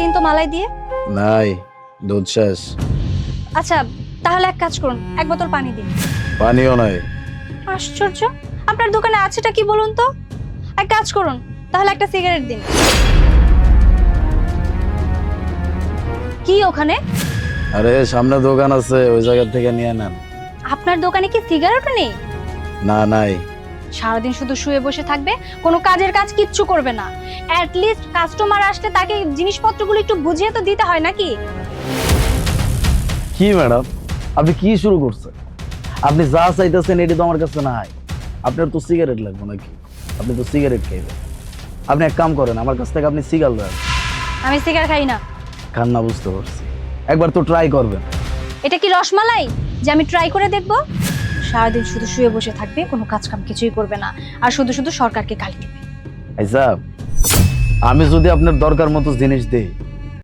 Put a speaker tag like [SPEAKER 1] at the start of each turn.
[SPEAKER 1] দিন তো মালাই দিয়ে।
[SPEAKER 2] নাই দুধ শেষ।
[SPEAKER 1] আচ্ছা তাহলে এক কাজ করুন এক বোতল পানি দিন।
[SPEAKER 2] পানিও নাই।
[SPEAKER 1] আশ্চর্য আপনার দোকানে আছেটা কি বলুন তো? এক কাজ করুন তাহলে একটা সিগারেট দিন। কি ওখানে?
[SPEAKER 2] আরে সামনে দোকান আছে ওই জায়গা থেকে নিয়ে নেন।
[SPEAKER 1] আপনার দোকানে কি সিগারেট নেই?
[SPEAKER 2] না নাই।
[SPEAKER 1] সারাদিন শুধু শুয়ে বসে থাকবে কোনো কাজের কাজ কিচ্ছু করবে না। অ্যাট লিস্ট কাস্টমার আসলে তাকে জিনিসপত্রগুলো একটু বুঝিয়ে তো দিতে হয় নাকি?
[SPEAKER 2] কি ম্যাডাম? আপনি কি শুরু করছেন? আপনি যা চাইতেছেন এটি তো আমার কাছে নাই। আপনার তো সিগারেট লাগবে নাকি? আপনি তো সিগারেট খাইবেন। আপনি এক কাম করেন আমার কাছ থেকে আপনি সিগার দেন
[SPEAKER 1] আমি সিগার খাই না।
[SPEAKER 2] খান না বুঝতে পারছি। একবার তো ট্রাই করবেন।
[SPEAKER 1] এটা কি রসমালাই? যে আমি ট্রাই করে দেখব? সারাদিন শুধু শুয়ে বসে থাকবে, কোনো কাজ কাম কিছুই করবে না। আর শুধু শুধু সরকারকে গালি দেবে।
[SPEAKER 2] আইসা আমি যদি আপনার দরকার মতো জিনিস দেই